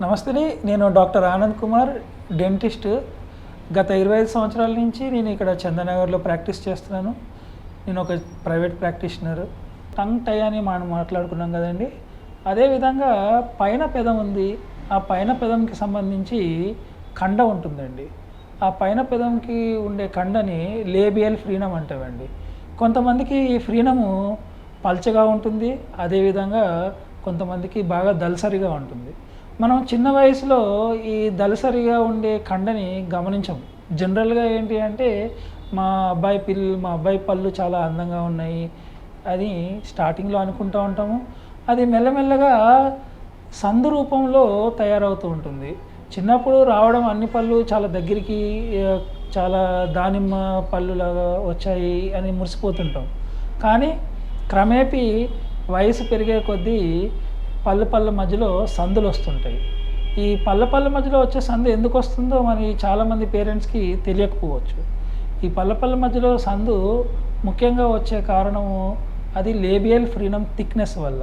నమస్తే నేను doctor Anand Kumar dentist. గత ఇరవై ఐదు సంవత్సరాల నుంచి నేను ఇక్కడ చందనగర్లో ప్రాక్టీస్ చేస్తున్నాను. నేను ఒక ప్రైవేట్ ప్రాక్టీషనర్. టంగ్ టై అని మనం మాట్లాడుకున్నాం కదండి. అదేవిధంగా పైన పెదం ఉంది. ఆ పైన పెదంకి సంబంధించి కండ ఉంటుందండి. ఆ పైన పెదంకి ఉండే కండని లేబియల్ ఫ్రీనం అంటామండి. కొంతమందికి ఈ ఫ్రీనము పల్చగా ఉంటుంది. అదేవిధంగా కొంతమందికి బాగా దల్సరిగా ఉంటుంది. మనం చిన్న వయసులో ఈ దళసరిగా ఉండే కండని గమనించాం. జనరల్గా ఏంటి అంటే మా అబ్బాయి పిల్లు మా అబ్బాయి పళ్ళు చాలా అందంగా ఉన్నాయి అది స్టార్టింగ్లో అనుకుంటూ ఉంటాము. అది మెల్లమెల్లగా సందు రూపంలో తయారవుతూ ఉంటుంది. చిన్నప్పుడు రావడం అన్ని పళ్ళు చాలా దగ్గరికి చాలా దానిమ్మ పళ్ళులాగా వచ్చాయి అని మురిసిపోతుంటాం. కానీ క్రమేపీ వయసు పెరిగే కొద్దీ పల్లె పల్లె మధ్యలో సందులు వస్తుంటాయి. ఈ పల్లె పల్లె మధ్యలో వచ్చే సందు ఎందుకు వస్తుందో మరి చాలామంది పేరెంట్స్కి తెలియకపోవచ్చు. ఈ పల్లె పల్లె మధ్యలో సందు ముఖ్యంగా వచ్చే కారణము అది లేబియల్ ఫ్రీడమ్ థిక్నెస్ వల్ల.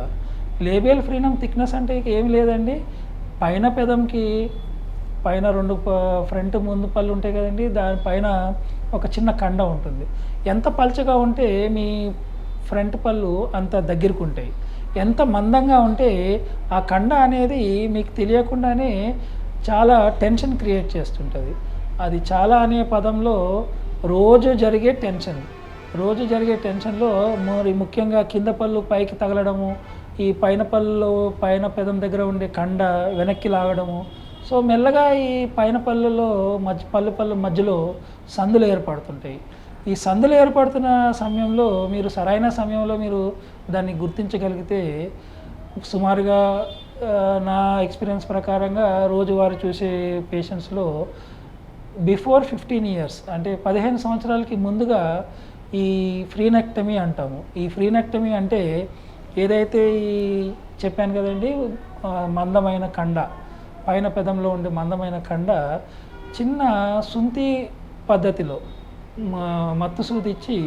లేబియల్ ఫ్రీడమ్ థిక్నెస్ అంటే ఏమి లేదండి. పైన పెదంకి పైన రెండు ఫ్రంట్ ముందు పళ్ళు ఉంటాయి కదండి. దానిపైన ఒక చిన్న కండ ఉంటుంది. ఎంత పల్చగా ఉంటే మీ ఫ్రంట్ పళ్ళు అంత దగ్గరకు ఉంటాయి. ఎంత మందంగా ఉంటే ఆ కండ అనేది మీకు తెలియకుండానే చాలా టెన్షన్ క్రియేట్ చేస్తుంటుంది. అది చాలా అనే పదంలో రోజు జరిగే టెన్షన్. రోజు జరిగే టెన్షన్లో మరి ముఖ్యంగా కింద పళ్ళు పైకి తగలడము ఈ పైన పళ్ళు పైన పెదం దగ్గర ఉండే కండ వెనక్కి లాగడము. సో మెల్లగా ఈ పైన పళ్ళలో మధ్య పళ్ళు పళ్ళు మధ్యలో సందులు ఏర్పడుతుంటాయి. ఈ సందులు ఏర్పడుతున్న సమయంలో మీరు సరైన సమయంలో మీరు దాన్ని గుర్తించగలిగితే సుమారుగా నా ఎక్స్పీరియన్స్ ప్రకారంగా రోజువారీ చూసే పేషెంట్స్లో బిఫోర్ ఫిఫ్టీన్ ఇయర్స్ అంటే పదిహేను సంవత్సరాలకి ముందుగా ఈ ఫ్రీనెక్టమీ అంటాము. ఈ ఫ్రీనెక్టమీ అంటే ఏదైతే ఈ చెప్పాను కదండి మందమైన కండ పైన పెదంలో ఉండే మందమైన కండ చిన్న సుంతి పద్ధతిలో మత్తు సూది ఇచ్చి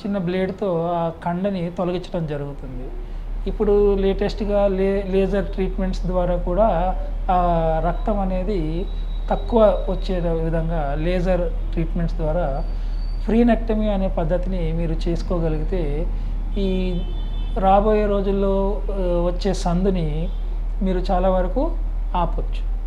చిన్న బ్లేడ్తో ఆ కండని తొలగించడం జరుగుతుంది. ఇప్పుడు లేటెస్ట్గా లే లేజర్ ట్రీట్మెంట్స్ ద్వారా కూడా ఆ రక్తం అనేది తక్కువ వచ్చే విధంగా లేజర్ ట్రీట్మెంట్స్ ద్వారా ఫ్రీనెక్టమీ అనే పద్ధతిని మీరు చేసుకోగలిగితే ఈ రాబోయే రోజుల్లో వచ్చే సందుని మీరు చాలా వరకు ఆపొచ్చు.